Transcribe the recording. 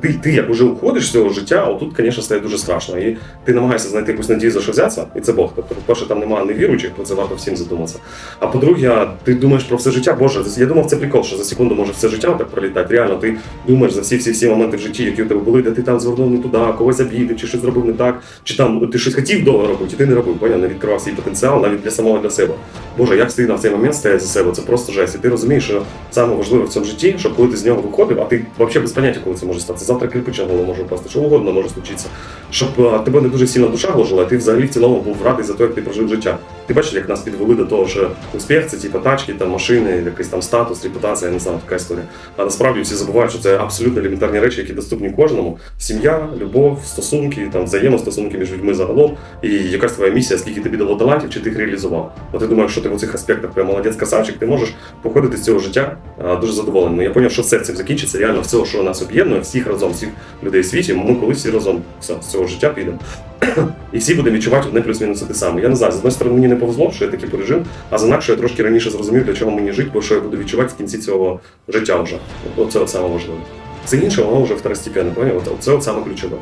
Ти, ти як уже уходиш з цього життя, отут, звісно, стає дуже страшно. І ти намагаєшся знайти якусь надію за що взятися, і це Бог. Тобто, по-перше, там немає невіруючих, про це варто всім задуматися. А по-друге, ти думаєш про все життя, Боже, я думав, це прикол, що за секунду може все життя так пролітати. Реально, ти думаєш за всі всі всі моменти в житті, які у тебе були, де ти там звернув не туди, когось обідав, чи щось зробив не так, чи там ти щось хотів довго робити, і ти не робив, поняв, не відкривав свій потенціал навіть для самого для себе. Боже, як стидно в цей момент стояти за себе, це просто жесть. І ти розумієш, що саме важливе в цьому житті, щоб коли ти з нього виходив, а ти взагалі без поняття, коли це може статися. Завтра кирпич на голову може впасти, що угодно може случитися. Щоб а, тебе не дуже сильно душа гложила, ти взагалі в цілому був радий за те, як ти прожив життя. Ти бачиш, як нас підвели до того, що успіх це типу тачки, там машини, якийсь там статус, репутація, я не знаю, така історія. А насправді всі забувають, що це абсолютно елементарні речі, які доступні кожному. Сім'я, любов, стосунки, там взаємостосунки між людьми загалом, і якась твоя місія, скільки тобі дало талантів, чи ти їх реалізував. От я думаю, що ти в цих аспектах прям молодець красавчик, ти можеш походити з цього життя дуже задоволеним. Ну, Я зрозумів, що все цим закінчиться. Реально все, що нас об'єднує, всіх разом, всіх людей в світі. Ми колись всі разом все, з цього життя підемо. І всі будемо відчувати одне плюс-мінус те саме. Я не знаю, з одної сторони мені не повезло, що я таки пережив, а з інакше я трошки раніше зрозумів, для чого мені жити, бо що я буду відчувати в кінці цього життя вже. Оце от саме важливе. Все інше, воно вже второстепенне, поняв? Оце от саме ключове.